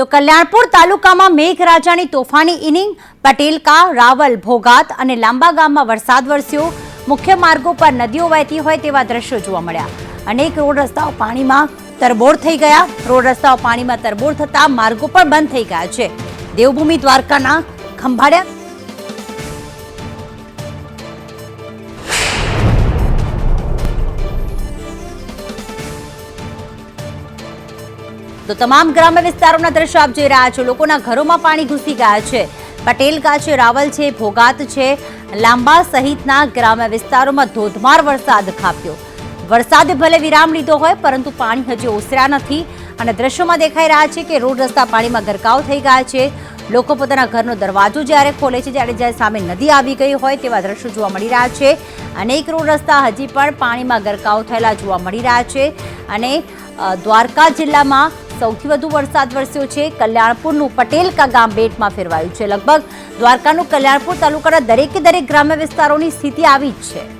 તો કલ્યાણપુર તાલુકામાં મેઘરાજાની તોફાની ઇનિંગ, પટેલકા, રાવલ, ભોગાત અને લાંબા ગામમાં વરસાદ વરસ્યો. મુખ્ય માર્ગો પર નદીઓ વહેતી હોય તેવા દ્રશ્યો જોવા મળ્યા. અનેક રોડ રસ્તાઓ પાણીમાં તરબોળ થઈ ગયા. રોડ રસ્તાઓ પાણીમાં તરબોળ થતા માર્ગો પણ બંધ થઈ ગયા છે. દેવભૂમિ દ્વારકાના ખંભાળિયા તો તમામ ગ્રામ્ય વિસ્તારોના દ્રશ્યો આપ જોઈ રહ્યા છો. લોકોના ઘરોમાં પાણી ઘૂસી ગયા છે. પટેલ છે રાવલ છે, ભોગાત છે. લાંબા સહિતના ગ્રામ્ય વિસ્તારોમાં ધોધમાર વરસાદ ખાપ્યો. વરસાદે ભલે વિરામ લીધો હોય, પરંતુ પાણી હજી ઓસર્યા નથી. અને દ્રશ્યોમાં દેખાઈ રહ્યા છે કે રોડ રસ્તા પાણીમાં ગરકાવ થઈ ગયા છે. લોકો પોતાના ઘરનો દરવાજો જ્યારે ખોલે છે, ત્યારે જ્યારે સામે નદી આવી ગઈ હોય તેવા દ્રશ્યો જોવા મળી રહ્યા છે. અનેક રોડ રસ્તા હજી પણ પાણીમાં ગરકાવ થયેલા જોવા મળી રહ્યા છે. અને દ્વારકા જિલ્લામાં સૌથી વધુ વરસાદ વરસ્યો છે. કલ્યાણપુરનું પટેલકા ગામ બેટમાં ફેરવાયું છે. લગભગ દ્વારકાનું કલ્યાણપુર તાલુકાના દરેકે દરેક ગ્રામ્ય વિસ્તારોની સ્થિતિ આવી જ છે.